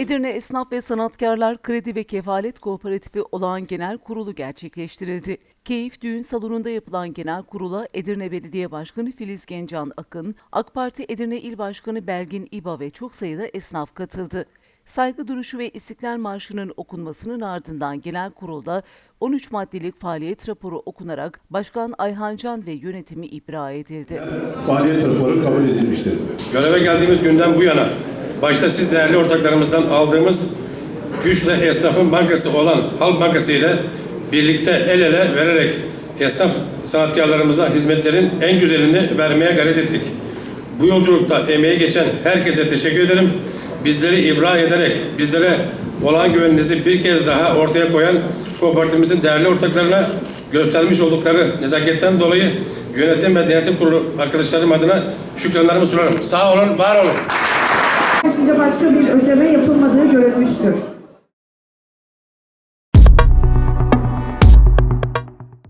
Edirne Esnaf ve Sanatkarlar Kredi ve Kefalet Kooperatifi olan genel kurulu gerçekleştirildi. Keyif Düğün Salonu'nda yapılan genel kurula Edirne Belediye Başkanı Filiz Gencan Akın, AK Parti Edirne İl Başkanı Belgin İba ve çok sayıda esnaf katıldı. Saygı duruşu ve İstiklal Marşı'nın okunmasının ardından genel kurulda 13 maddelik faaliyet raporu okunarak Başkan Ayhan Can ve yönetimi ibra edildi. faaliyet raporu kabul edilmiştir. Göreve geldiğimiz günden bu yana başta siz değerli ortaklarımızdan aldığımız güçle esnafın bankası olan Halk Bankası ile birlikte el ele vererek esnaf sanatkarlarımıza hizmetlerin en güzelini vermeye gayret ettik. Bu yolculukta emeği geçen herkese teşekkür ederim. Bizleri ibra ederek bizlere olan güveninizi bir kez daha ortaya koyan kooperatifimizin değerli ortaklarına göstermiş oldukları nezaketten dolayı yönetim ve denetim kurulu arkadaşlarım adına şükranlarımı sunarım. Sağ olun, var olun. Başka bir ödeme yapılmadığı görülmüştür.